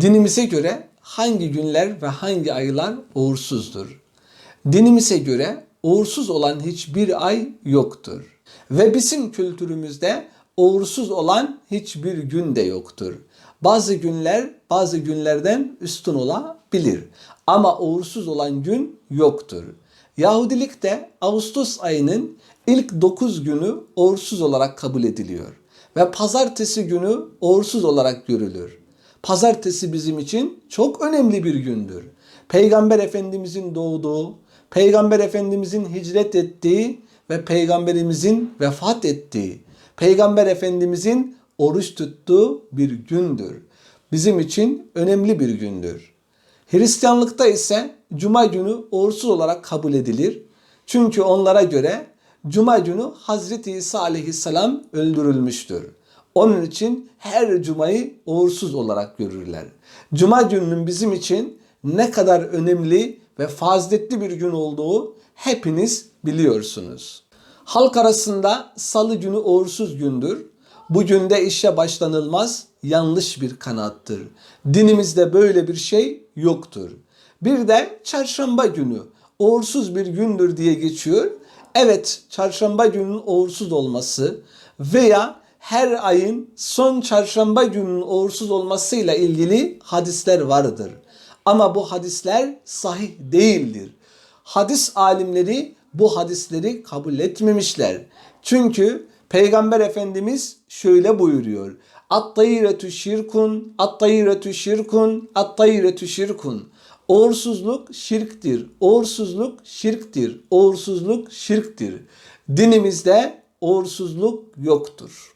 Dinimize göre hangi günler ve hangi aylar uğursuzdur? Dinimize göre uğursuz olan hiçbir ay yoktur. Ve bizim kültürümüzde uğursuz olan hiçbir gün de yoktur. Bazı günler bazı günlerden üstün olabilir. Ama uğursuz olan gün yoktur. Yahudilikte Ağustos ayının ilk 9 günü uğursuz olarak kabul ediliyor. Ve pazartesi günü uğursuz olarak görülür. Pazartesi bizim için çok önemli bir gündür. Peygamber Efendimizin doğduğu, Peygamber Efendimizin hicret ettiği ve Peygamberimizin vefat ettiği, Peygamber Efendimizin oruç tuttuğu bir gündür. Bizim için önemli bir gündür. Hristiyanlıkta ise Cuma günü uğursuz olarak kabul edilir. Çünkü onlara göre Cuma günü Hazreti İsa aleyhisselam öldürülmüştür. Onun için her cumayı uğursuz olarak görürler. Cuma gününün bizim için ne kadar önemli ve faziletli bir gün olduğu hepiniz biliyorsunuz. Halk arasında salı günü uğursuz gündür. Bu günde işe başlanılmaz yanlış bir kanattır. Dinimizde böyle bir şey yoktur. Bir de çarşamba günü uğursuz bir gündür diye geçiyor. Evet çarşamba günün uğursuz olması veya her ayın son çarşamba gününün uğursuz olmasıyla ilgili hadisler vardır. Ama bu hadisler sahih değildir. Hadis alimleri bu hadisleri kabul etmemişler. Çünkü Peygamber Efendimiz şöyle buyuruyor. At-tayyiretü şirkun, at-tayyiretü şirkun, at-tayyiretü şirkun. Uğursuzluk şirktir. Uğursuzluk şirktir. Uğursuzluk şirktir. Dinimizde uğursuzluk yoktur.